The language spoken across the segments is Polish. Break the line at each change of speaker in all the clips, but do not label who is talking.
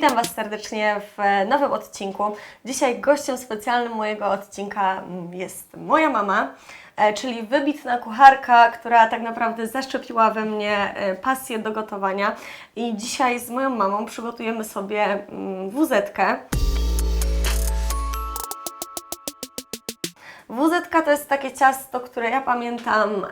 Witam Was serdecznie w e, nowym odcinku. Dzisiaj gościem specjalnym mojego odcinka mm, jest moja mama, e, czyli wybitna kucharka, która tak naprawdę zaszczepiła we mnie e, pasję do gotowania. I dzisiaj z moją mamą przygotujemy sobie mm, wuzetkę. WZK to jest takie ciasto, które ja pamiętam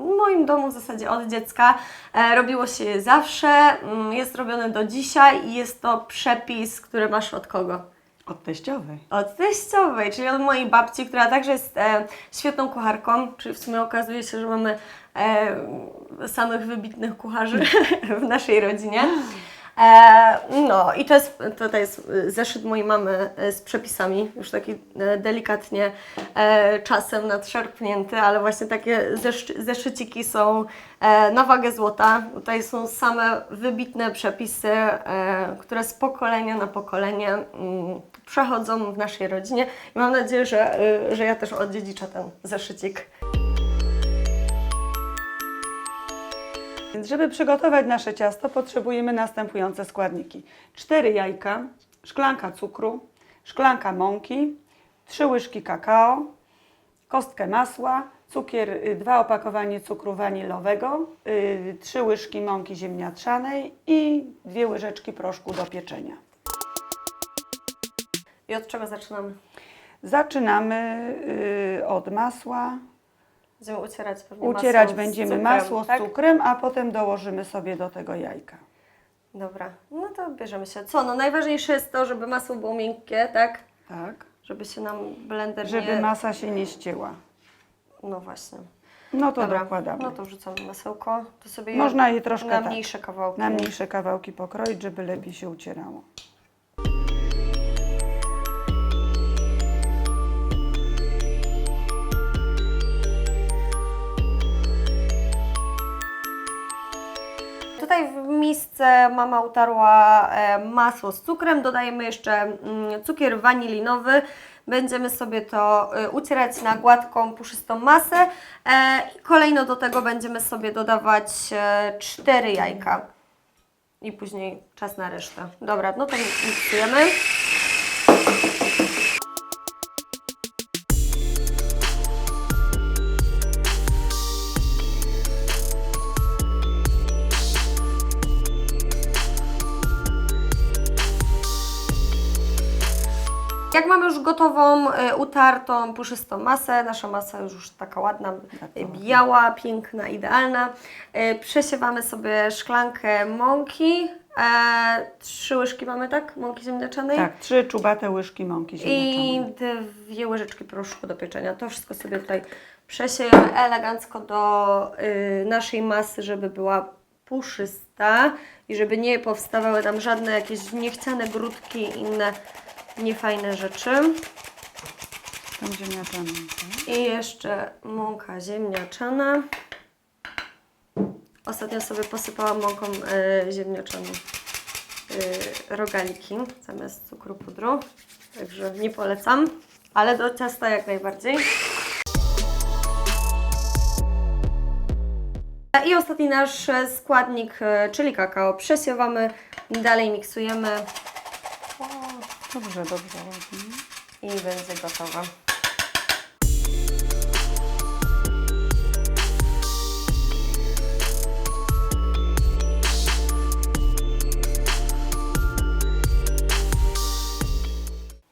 w moim domu w zasadzie od dziecka. E, robiło się je zawsze, mm, jest robione do dzisiaj i jest to przepis, który masz od kogo?
Od teściowej.
Od teściowej, czyli od mojej babci, która także jest e, świetną kucharką, czyli w sumie okazuje się, że mamy e, samych wybitnych kucharzy w naszej rodzinie. E, no i to jest, tutaj jest zeszyt mojej mamy e, z przepisami, już taki e, delikatnie e, czasem nadszarpnięty, ale właśnie takie zesz- zeszyciki są e, na wagę złota. Tutaj są same wybitne przepisy, które z pokolenia na pokolenie mm, przechodzą w naszej rodzinie i mam nadzieję, że, że ja też odziedziczę ten zeszycik.
Więc żeby przygotować nasze ciasto, potrzebujemy następujące składniki. 4 jajka, szklanka cukru, szklanka mąki, 3 łyżki kakao, kostkę masła, cukier, y, dwa opakowanie cukru wanilowego, 3 łyżki mąki ziemniaczanej i dwie łyżeczki proszku do pieczenia.
I od czego zaczynamy?
Zaczynamy y, od masła.
Ucierać pewnie
Ucierać
masło
będziemy
cukrem,
masło z
tak?
cukrem, a potem dołożymy sobie do tego jajka.
Dobra, no to bierzemy się. Co? No najważniejsze jest to, żeby masło było miękkie, tak?
Tak.
Żeby się nam blender
Żeby
nie...
masa się nie ścięła.
No właśnie.
No to
Dobra,
dokładamy.
no to wrzucamy masełko. To sobie
Można je troszkę
na
tak,
mniejsze kawałki.
na mniejsze kawałki pokroić, żeby lepiej się ucierało.
Mama utarła e, masło z cukrem, dodajemy jeszcze mm, cukier wanilinowy. Będziemy sobie to e, ucierać na gładką, puszystą masę. E, kolejno do tego będziemy sobie dodawać cztery jajka. I później czas na resztę. Dobra, no to miksujemy. Jak mamy już gotową, y, utartą, puszystą masę, nasza masa już, taka ładna, y, biała, piękna, idealna, y, przesiewamy sobie szklankę mąki, e, trzy łyżki mamy, tak? Mąki ziemniaczanej.
Tak, trzy czubate łyżki mąki
I
ziemniaczanej.
dwie łyżeczki proszku do pieczenia. To wszystko sobie tutaj przesiejemy elegancko do y, naszej masy, żeby była puszysta i żeby nie powstawały tam żadne jakieś niechciane grudki i inne niefajne rzeczy.
Tak?
I jeszcze mąka ziemniaczana. Ostatnio sobie posypałam mąką y, ziemniaczaną y, rogaliki zamiast cukru pudru. Także nie polecam, ale do ciasta jak najbardziej. I ostatni nasz e, składnik, y, czyli kakao, przesiewamy, dalej miksujemy
dobrze, dobrze.
i będzie gotowa.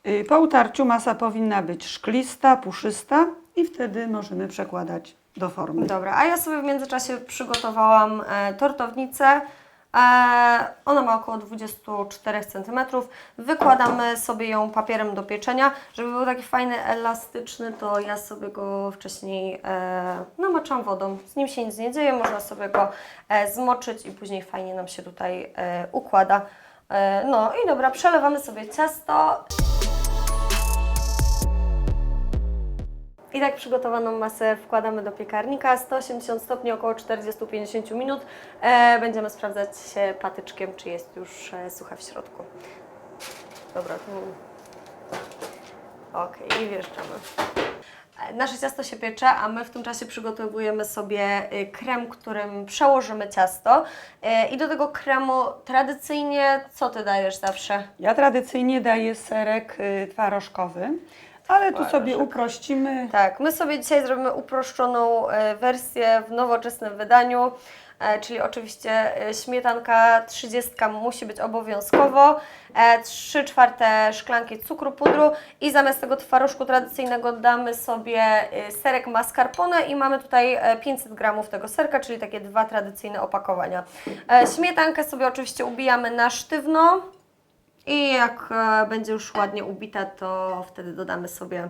Y, Po utarciu masa powinna być szklista, puszysta i wtedy możemy przekładać do formy.
Dobra, a ja sobie w międzyczasie przygotowałam e, tortownicę. E, ona ma około 24 cm. Wykładamy sobie ją papierem do pieczenia. Żeby był taki fajny, elastyczny, to ja sobie go wcześniej e, namaczam wodą. Z nim się nic nie dzieje, można sobie go e, zmoczyć i później fajnie nam się tutaj układa. No i dobra, przelewamy sobie ciasto. I tak przygotowaną masę wkładamy do piekarnika, 180 stopni, około 40-50 minut. E, będziemy sprawdzać się patyczkiem, czy jest już e, sucha w środku. Dobra, tu... Ok, i wjeżdżamy. Nasze ciasto się piecze, a my w tym czasie przygotowujemy sobie y, krem, którym przełożymy ciasto. Y, I do tego kremu tradycyjnie co Ty dajesz zawsze?
Ja tradycyjnie daję serek y, twarożkowy, ale tu sobie uprościmy.
Tak, my sobie dzisiaj zrobimy uproszczoną e, wersję w nowoczesnym wydaniu, e, czyli oczywiście e, śmietanka 30 musi być obowiązkowo, e, 3 czwarte szklanki cukru pudru i zamiast tego twarożku tradycyjnego damy sobie serek mascarpone i mamy tutaj e, 500 gramów tego serka, czyli takie dwa tradycyjne opakowania. Śmietankę sobie oczywiście ubijamy na sztywno, i jak e, będzie już ładnie ubita, to wtedy dodamy sobie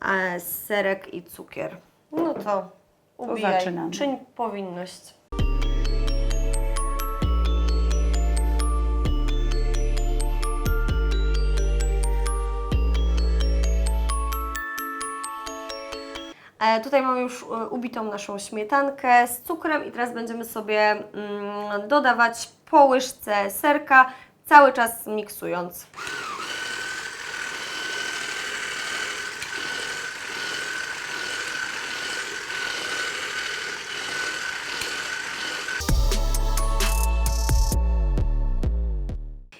e, serek i cukier. No to ubijaj.
zaczynamy.
Czyń powinność. E, Tutaj mamy już ubitą naszą śmietankę z cukrem i teraz będziemy sobie mm, dodawać po łyżce serka, cały czas miksując.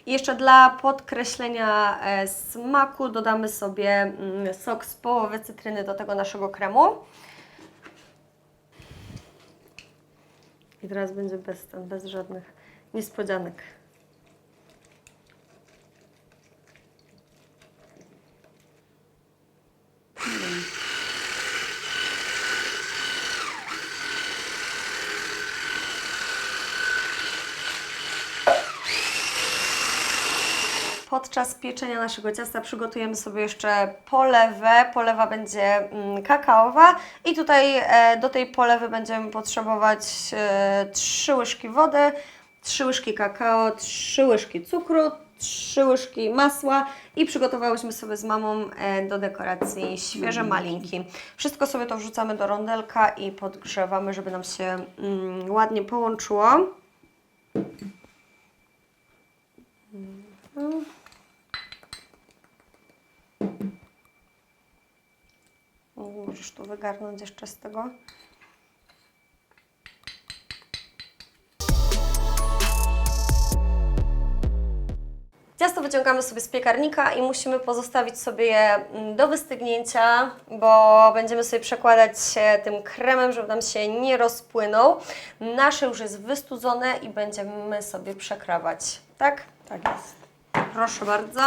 Jeszcze dla podkreślenia e, smaku dodamy sobie mm, sok z połowy cytryny do tego naszego kremu. I teraz będzie bez, bez żadnych niespodzianek. Podczas pieczenia naszego ciasta przygotujemy sobie jeszcze polewę. Polewa będzie mm, kakaowa i tutaj e, do tej polewy będziemy potrzebować e, 3 łyżki wody, 3 łyżki kakao, 3 łyżki cukru, 3 łyżki masła i przygotowałyśmy sobie z mamą e, do dekoracji świeże malinki. Wszystko sobie to wrzucamy do rondelka i podgrzewamy, żeby nam się mm, ładnie połączyło. Możesz tu wygarnąć jeszcze z tego. Ciasto wyciągamy sobie z piekarnika i musimy pozostawić sobie je mm, do wystygnięcia, bo będziemy sobie przekładać się tym kremem, żeby nam się nie rozpłynął. Nasze już jest wystudzone i będziemy sobie przekrawać, tak?
Tak jest.
Proszę bardzo.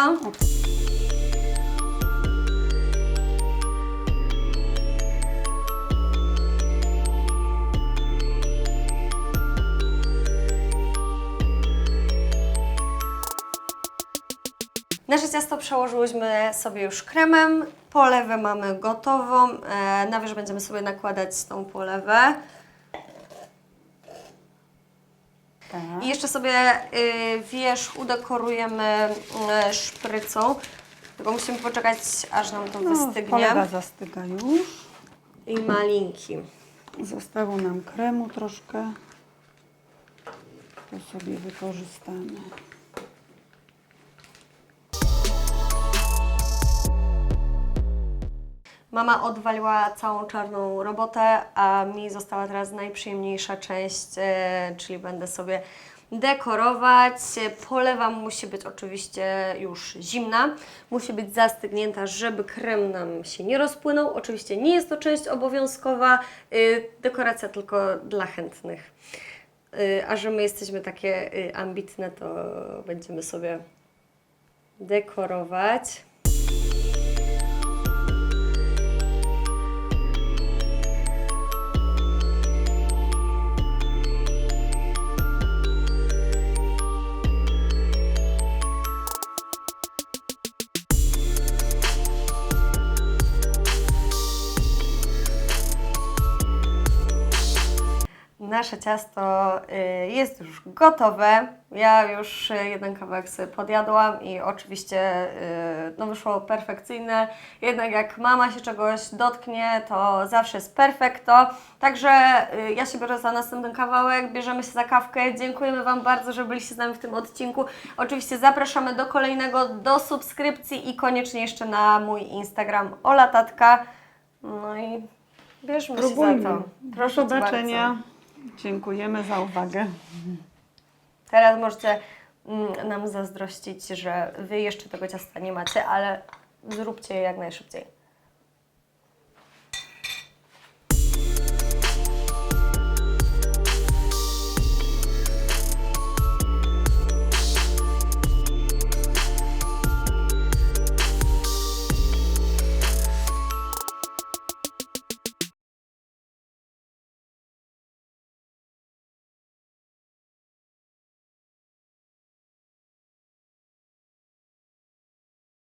Nasze ciasto przełożyłyśmy sobie już kremem. Polewę mamy gotową. E, na wierzch będziemy sobie nakładać tą polewę.
Tak.
I jeszcze sobie y, wierzch udekorujemy y, szprycą. Tylko musimy poczekać, aż nam to
No,
wystygnie.
polewa zastyga już.
I malinki.
Zostało nam kremu troszkę. To sobie wykorzystamy.
Mama odwaliła całą czarną robotę, a mi została teraz najprzyjemniejsza część, e, czyli będę sobie dekorować. Polewa musi być oczywiście już zimna, musi być zastygnięta, żeby krem nam się nie rozpłynął. Oczywiście nie jest to część obowiązkowa, y, dekoracja tylko dla chętnych. Y, A że my jesteśmy takie ambitne, to będziemy sobie dekorować. Nasze ciasto y, jest już gotowe. Ja już y, jeden kawałek sobie podjadłam i oczywiście y, no wyszło perfekcyjne. Jednak jak mama się czegoś dotknie, to zawsze jest perfekto. Także ja się biorę za następny kawałek, bierzemy się za kawkę. Dziękujemy Wam bardzo, że byliście z nami w tym odcinku. Oczywiście zapraszamy do kolejnego, do subskrypcji i koniecznie jeszcze na mój Instagram Ola Tatka. No i bierzmy się
Próbujmy.
za to.
Do
Proszę cię
zobaczenia.
bardzo.
Dziękujemy za uwagę.
Teraz możecie mm, nam zazdrościć, że Wy jeszcze tego ciasta nie macie, ale zróbcie je jak najszybciej.